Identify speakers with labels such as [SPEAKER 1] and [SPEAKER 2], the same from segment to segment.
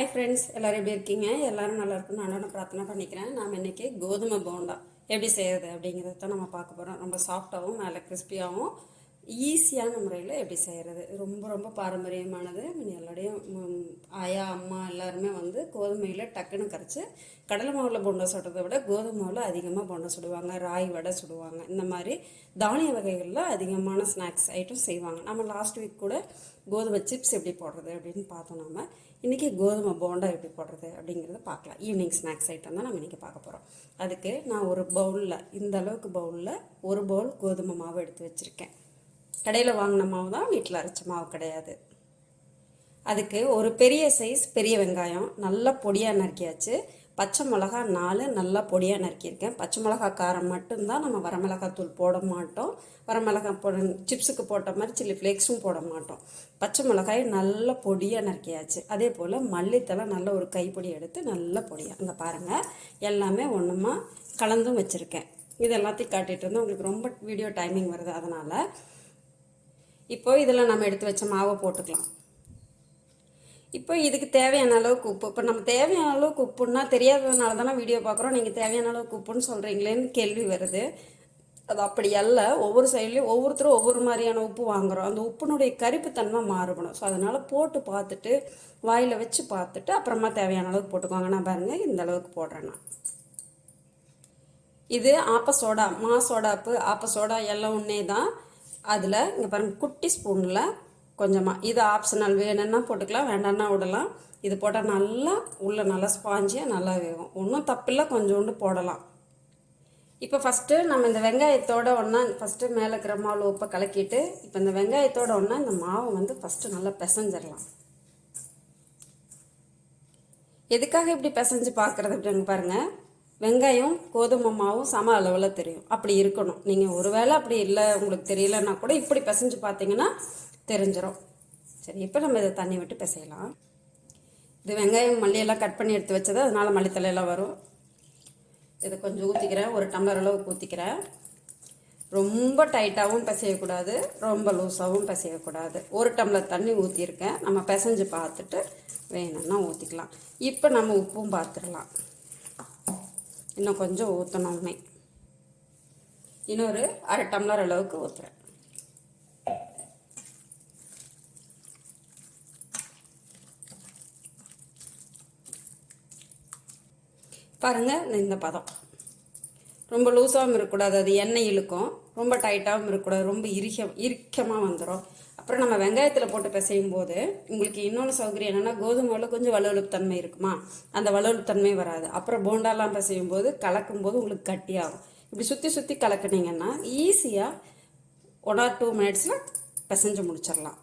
[SPEAKER 1] Hi friends எல்லோரும் எப்படி இருக்கீங்க? எல்லோரும் நல்லா இருக்குன்னு நான் பிரார்த்தனை பண்ணிக்கிறேன். நாம் இன்றைக்கி கோதுமை போண்டா எப்படி செய்கிறது அப்படிங்கிறத தான் நம்ம பார்க்க போகிறோம் ரொம்ப சாஃப்டாகவும் மேலே கிறிஸ்பியாகவும் ஈஸியான முறையில் எப்படி செய்கிறது ரொம்ப ரொம்ப பாரம்பரியமானது. எல்லாரையும் ஆயா அம்மா எல்லாருமே வந்து கோதுமையில் டக்குன்னு கரைச்சி கடலை மாவில் போண்டா சுடுறதை விட கோதுமை மாவில் அதிகமாக போண்டா சுடுவாங்க ராய் வடை சுடுவாங்க. இந்த மாதிரி தானிய வகைகளில் அதிகமான ஸ்நாக்ஸ் ஐட்டம் செய்வாங்க. நம்ம லாஸ்ட் வீக் கூட கோதுமை சிப்ஸ் எப்படி போடுறது அப்படின்னு பார்த்தோம் நம்ம இன்றைக்கி கோதுமை போண்டா எப்படி போடுறது அப்படிங்கிறத பார்க்கலாம். ஈவினிங் ஸ்நாக்ஸ் ஐட்டம் தான் நம்ம இன்றைக்கி பார்க்க போகிறோம் அதுக்கு நான் ஒரு பவுலில் இந்த அளவுக்கு பவுலில் ஒரு பவுல் கோதுமை மாவு எடுத்து வச்சுருக்கேன். கடையில் வாங்கின மாவு தான் வீட்டில் அரைச்ச மாவு கிடையாது. அதுக்கு ஒரு பெரிய சைஸ் பெரிய வெங்காயம் நல்லா பொடியாக நறுக்கியாச்சு. பச்சை மிளகா நாலு நல்லா பொடியாக நறுக்கியிருக்கேன். பச்சை மிளகா காரம் மட்டும்தான் நம்ம வரமிளகாத்தூள் போட மாட்டோம். வரமிளகா போட சிப்ஸுக்கு போட்ட மாதிரி சில்லி ஃப்ளேக்ஸும் போட மாட்டோம். பச்சை மிளகாய் நல்லா பொடியாக நறுக்கியாச்சு. அதே போல் மல்லித்தலை நல்ல ஒரு கைப்பொடி எடுத்து நல்ல பொடியாக அங்கே பாருங்கள் எல்லாமே ஒன்றுமா கலந்தும் வச்சுருக்கேன். இது எல்லாத்தையும் காட்டிகிட்டு இருந்தேன். உங்களுக்கு ரொம்ப வீடியோ டைமிங் வருது. அதனால் இப்போ இதில் நம்ம எடுத்து வச்ச மாவை போட்டுக்கலாம். இப்போ இதுக்கு தேவையான அளவுக்கு உப்பு. இப்போ நம்ம தேவையான அளவுக்கு உப்புன்னா தெரியாததுனால தானே வீடியோ பார்க்குறோம். நீங்கள் தேவையான அளவுக்கு உப்புன்னு சொல்கிறீங்களேன்னு கேள்வி வருது. அது அப்படி அல்ல. ஒவ்வொரு சைட்லேயும் ஒவ்வொருத்தரும் ஒவ்வொரு மாதிரியான உப்பு வாங்குறோம். அந்த உப்புனுடைய கருப்புத்தன்மை மாறுபடும். ஸோ அதனால் போட்டு பார்த்துட்டு வாயில் வச்சு பார்த்துட்டு அப்புறமா தேவையான அளவுக்கு போட்டுக்கோங்க. நான் பாருங்கள் இந்த அளவுக்கு போடுறேன் நான். இது ஆப்ப சோடா மா சோடாப்பு ஆப்ப சோடா எல்லாம் ஒன்றே தான். அதில் இங்கே பாருங்கள் குட்டி ஸ்பூனில் கொஞ்சமாக இது ஆப்ஷனல் வேணும்னா போட்டுக்கலாம் வேண்டாம்னா விடலாம். இது போட்டால் நல்லா உள்ள நல்லா ஸ்பாஞ்சியாக நல்லா வேகும். ஒன்றும் தப்பில்லை கொஞ்சோண்டு போடலாம். இப்போ ஃபஸ்ட்டு நம்ம இந்த வெங்காயத்தோட ஒன்றா ஃபஸ்ட்டு மேலே இருக்கிற மாவு உப்பை கலக்கிட்டு இப்போ இந்த வெங்காயத்தோட ஒன்றா இந்த மாவை வந்து ஃபஸ்ட்டு நல்லா பிசைஞ்சிடலாம். எதுக்காக இப்படி பிசைஞ்சு பார்க்குறது அப்படிங்க பாருங்கள் வெங்காயம் கோதுமை மாவும் சம அளவில் தெரியும். அப்படி இருக்கணும். நீங்கள் ஒருவேளை அப்படி இல்லை உங்களுக்கு தெரியலன்னா கூட இப்படி பிசைஞ்சு பார்த்தீங்கன்னா தெரிஞ்சிடும் சரி இப்போ நம்ம இதை தண்ணி விட்டு பிசையலாம். இது வெங்காயம் மல்லியெல்லாம் கட் பண்ணி எடுத்து வச்சது அதனால் மல்லித்தலையெல்லாம் வரும். இதை கொஞ்சம் ஊற்றிக்கிறேன் ஒரு டம்ளர் அளவுக்கு ஊற்றிக்கிறேன் ரொம்ப டைட்டாகவும் பிசையக்கூடாது. ரொம்ப லூஸாகவும் பிசையக்கூடாது. ஒரு டம்ளர் தண்ணி ஊற்றிருக்கேன் நம்ம பிசைஞ்சு பார்த்துட்டு வேணும்னா ஊற்றிக்கலாம் இப்போ நம்ம உப்பும் பார்த்துடலாம். இன்னும் கொஞ்சம் ஊற்றணுமே இன்னொரு அரை டம்ளர் அளவுக்கு ஊற்றுறேன் பாருங்கள் இந்த பதம். ரொம்ப லூஸாகவும் இருக்கக்கூடாது அது எண்ணெய் இழுக்கும். ரொம்ப டைட்டாகவும் இருக்கக்கூடாது ரொம்ப இறுக்க இறுக்கமாக வந்துடும் அப்புறம் நம்ம வெங்காயத்தில் போட்டு பிசையும் போது உங்களுக்கு இன்னொன்று சௌகரியம் என்னென்னா கோதுமையில் கொஞ்சம் வலுவலுப்பு தன்மை இருக்குமா? அந்த வலுவலுப்பு தன்மை வராது. அப்புறம் போண்டாலாம் பிசையும் போது கலக்கும் போது உங்களுக்கு கட்டியாகும். இப்படி சுற்றி சுற்றி கலக்குனீங்கன்னா ஈஸியாக ஒன் ஆர் டூ மினிட்ஸில் பிசைஞ்சு முடிச்சிடலாம்.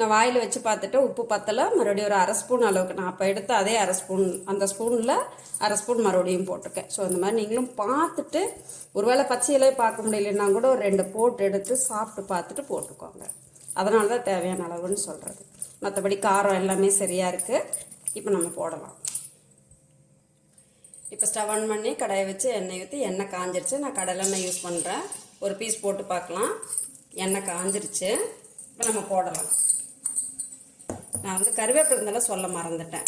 [SPEAKER 1] நான் வாயில் வச்சு பார்த்துட்டு உப்பு பத்தலை மறுபடியும் ஒரு அரை ஸ்பூன் அளவுக்கு நான் அப்போ எடுத்து அதே அரை ஸ்பூன் அந்த ஸ்பூனில் அரை ஸ்பூன் மறுபடியும் போட்டிருக்கேன். ஸோ அந்த மாதிரி நீங்களும் பார்த்துட்டு ஒருவேளை பச்சையிலே பார்க்க முடியலன்னா கூட ஒரு ரெண்டு போட்டு எடுத்து சாப்பிட்டு பார்த்துட்டு போட்டுக்கோங்க. அதனால தான் தேவையான அளவுன்னு சொல்கிறது மற்றபடி காரம் எல்லாமே சரியாக இருக்குது இப்போ நம்ம போடலாம். இப்போ ஸ்டவ் ஆன் பண்ணி கடாயை வச்சு எண்ணெய் ஊற்றி எண்ணெய் காஞ்சிருச்சு. நான் கடலெண்ணெய் யூஸ் பண்ணுறேன் ஒரு பீஸ் போட்டு பார்க்கலாம். எண்ணெய் காஞ்சிருச்சு. இப்போ நம்ம போடலாம். நான் வந்து கருவேப்பிலை இருந்தாலும் சொல்ல மறந்துட்டேன்.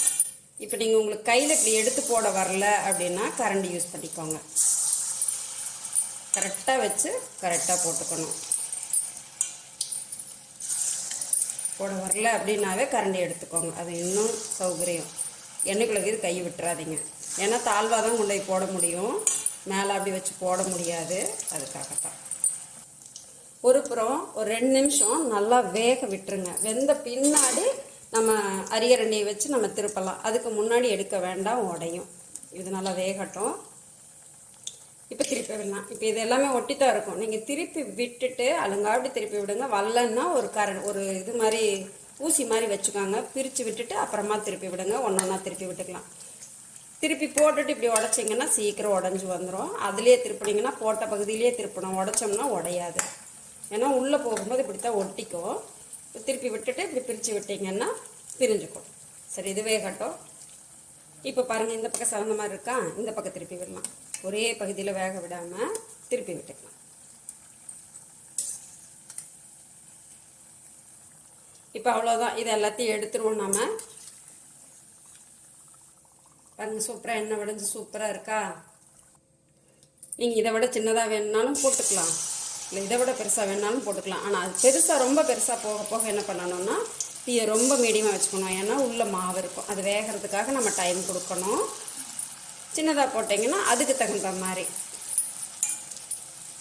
[SPEAKER 1] இப்போ நீங்கள் உங்களுக்கு கையில் இப்படி எடுத்து போட வரல அப்படின்னா கரண்டி யூஸ் பண்ணிக்கோங்க. கரெக்டாக வச்சு கரெக்டாக போட்டுக்கணும். போட வரல அப்படின்னாவே கரண்டி எடுத்துக்கோங்க. அது இன்னும் சௌகரியம். எண்ணெய்க்குள்ளே இது கை விட்டுறாதீங்க. ஏன்னா தாழ்வாக தான் கொண்டு போய் போட முடியும். மேலே அப்படி வச்சு போட முடியாது. அதுக்காகத்தான். ஒரு புறம் ஒரு ரெண்டு நிமிஷம் நல்லா வேக விட்டுருங்க. வெந்த பின்னாடி நம்ம அரியரண்டியை வச்சு நம்ம திருப்பலாம். அதுக்கு முன்னாடி எடுக்க வேண்டாம் உடையும். இது நல்லா வேகட்டும். இப்போ திருப்பி விடலாம். இப்போ இது எல்லாமே ஒட்டி தான் இருக்கும். நீங்கள் திருப்பி விட்டுட்டு அழுங்காப்படி திருப்பி விடுங்க. வரலன்னா ஒரு கர ஒரு இது மாதிரி ஊசி மாதிரி வச்சுக்கோங்க. பிரித்து விட்டுட்டு அப்புறமா திருப்பி விடுங்க. ஒன்று ஒன்றா திருப்பி விட்டுக்கலாம். திருப்பி போட்டுட்டு இப்படி உடச்சிங்கன்னா சீக்கிரம் உடஞ்சி வந்துடும் அதுலேயே திருப்பினீங்கன்னா போட்ட பகுதியிலேயே திருப்பணும் உடச்சோம்னா உடையாது. ஏன்னா உள்ளே போகும்போது இப்படி தான் ஒட்டிக்கும் திருப்பி விட்டுட்டு இப்படி பிரித்து விட்டிங்கன்னா பிரிஞ்சுக்கும். சரி இது வேகட்டும் இப்போ பாருங்கள் இந்த பக்கம் சவந்த மாதிரி இருக்கா? இந்த பக்கம் திருப்பி விடலாம். ஒரே பகுதியில் வேக விடாமல் திருப்பி விட்டுக்கலாம். இப்போ அவ்வளோதான் இது எல்லாத்தையும் எடுத்துருவோம் நாம. பாருங்கள் சூப்பராக எண்ணெய் வடைஞ்சு சூப்பராக இருக்கா? நீங்கள் இதை விட சின்னதாக வேணுனாலும் போட்டுக்கலாம். இல்லை இதை விட பெருசாக வேணுனாலும் போட்டுக்கலாம். ஆனால் அது பெருசாக ரொம்ப பெருசாக போக போக என்ன பண்ணணும்னா தீயை ரொம்ப மீடியமாக வச்சுக்கணும். ஏன்னா உள்ளே மாவு இருக்கும். அது வேகிறதுக்காக நம்ம டைம் கொடுக்கணும். சின்னதாக போட்டிங்கன்னா அதுக்கு தகுந்த மாதிரி.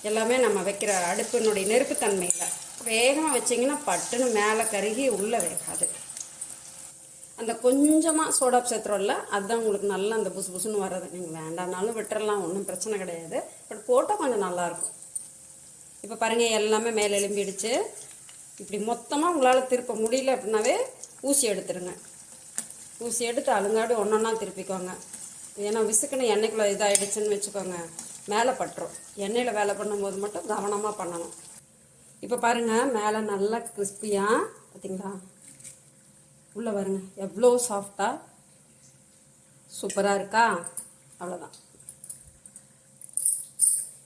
[SPEAKER 1] எல்லாமே நம்ம வைக்கிற அடுப்பினுடைய நெருப்புத்தன்மையில் வேகமாக வச்சிங்கன்னா பட்டுன்னு மேலே கருகி உள்ளே வேகாது. அந்த கொஞ்சமாக சோடாப் சேர்த்துறோம்ல அதுதான் உங்களுக்கு நல்லா அந்த புசு புசுன்னு வர்றது. நீங்கள் வேண்டாம்னாலும் விட்டுறலாம் ஒன்றும் பிரச்சனை கிடையாது. பட் போட்டால் கொஞ்சம் நல்லாயிருக்கும் இப்போ பாருங்கள் எல்லாமே மேலே எலும்பிடுச்சு இப்படி மொத்தமாக உங்களால் திருப்ப முடியல அப்படின்னாவே ஊசி எடுத்துருங்க. ஊசி எடுத்து அழுங்காடி ஒன்றொன்னா திருப்பிக்கோங்க. ஏன்னா விசுக்குன்னு எண்ணெய்க்குள்ளே இதாகிடுச்சுன்னு வச்சுக்கோங்க. மேலே பட்டுரும். எண்ணெயில் வேலை பண்ணும்போது மட்டும் கவனமாக பண்ணணும். இப்போ பாருங்கள் மேலே நல்லா கிறிஸ்பியாக பார்த்தீங்களா உள்ளே பாருங்க எவ்வளோ சாஃப்டாக சூப்பராக இருக்கா? அவ்வளோதான்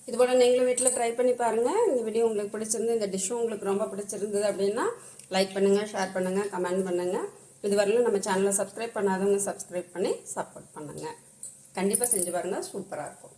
[SPEAKER 1] இது போல் நீங்களும் வீட்டில் ட்ரை பண்ணி பாருங்கள் இந்த வீடியோ உங்களுக்கு பிடிச்சிருந்து இந்த டிஷ்ஷும் உங்களுக்கு ரொம்ப பிடிச்சிருந்தது அப்படின்னா லைக் பண்ணுங்கள் ஷேர் பண்ணுங்கள் கமெண்ட் பண்ணுங்கள் இதுவரையிலும் நம்ம சேனலை சப்ஸ்கிரைப் பண்ணாதவங்க சப்ஸ்கிரைப் பண்ணி சப்போர்ட் பண்ணுங்கள் கண்டிப்பாக செஞ்சு பாருங்கள் சூப்பராக இருக்கும்.